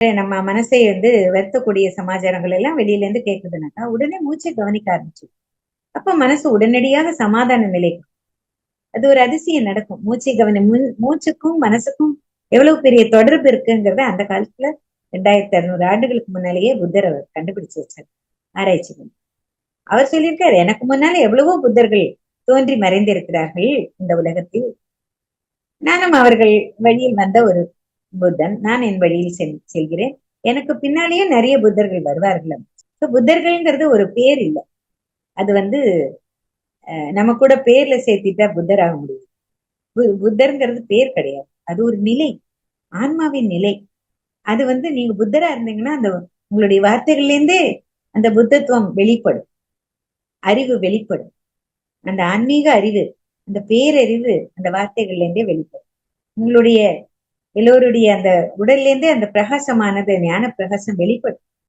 நம்ம மனசை வந்து வருத்தக்கூடிய சமாச்சாரங்கள் எல்லாம் வெளியில இருந்து கேக்குதுனாக்கா உடனே மூச்சை கவனிக்க ஆரம்பிச்சு. அப்ப மனசு உடனடியாக சமாதான நிலைக்கும் அது ஒரு அதிசயம் நடக்கும். மூச்சை கவனி மூச்சுக்கும் மனசுக்கும் எவ்வளவு பெரிய தொடர்பு இருக்குங்கிறத அந்த காலத்துல ரெண்டாயிரத்தி அறுநூறு ஆண்டுகளுக்கு முன்னாலேயே புத்தர் அவர் கண்டுபிடிச்சு வச்சார். ஆராய்ச்சி பண்ணி. அவர் சொல்லியிருக்காரு எனக்கு முன்னால எவ்வளவோ புத்தர்கள் தோன்றி மறைந்திருக்கிறார்கள் இந்த உலகத்தில். நானும் அவர்கள் வழியில் வந்த ஒரு புத்தன். நான் என் வழியில் செல்- செல்கிறேன். எனக்கு பின்னாலேயே நிறைய புத்தர்கள் வருவார்கள் புத்தர்கள்ங்கிறது ஒரு பேர் இல்லை. அது வந்து அஹ், நம்ம கூட பேர்ல சேர்த்திட்டா புத்தர் ஆக முடியும். பு- புத்தர்ங்கிறது பேர் கிடையாது. அது ஒரு நிலை. ஆன்மாவின் நிலை. அது வந்து நீங்க புத்தரா இருந்தீங்கன்னா அந்த உங்களுடைய வார்த்தைகள்ல இருந்தே அந்த புத்தத்துவம் வெளிப்படும். அறிவு வெளிப்படும். அந்த ஆன்மீக அறிவு அந்த பேரறிவு அந்த வார்த்தைகள்ல இருந்தே வெளிப்படும். உங்களுடைய எல்லோருடைய அந்த உடல்லேருந்தே அந்த பிரகாசமானது ஞான பிரகாசம் வெளிப்படும்.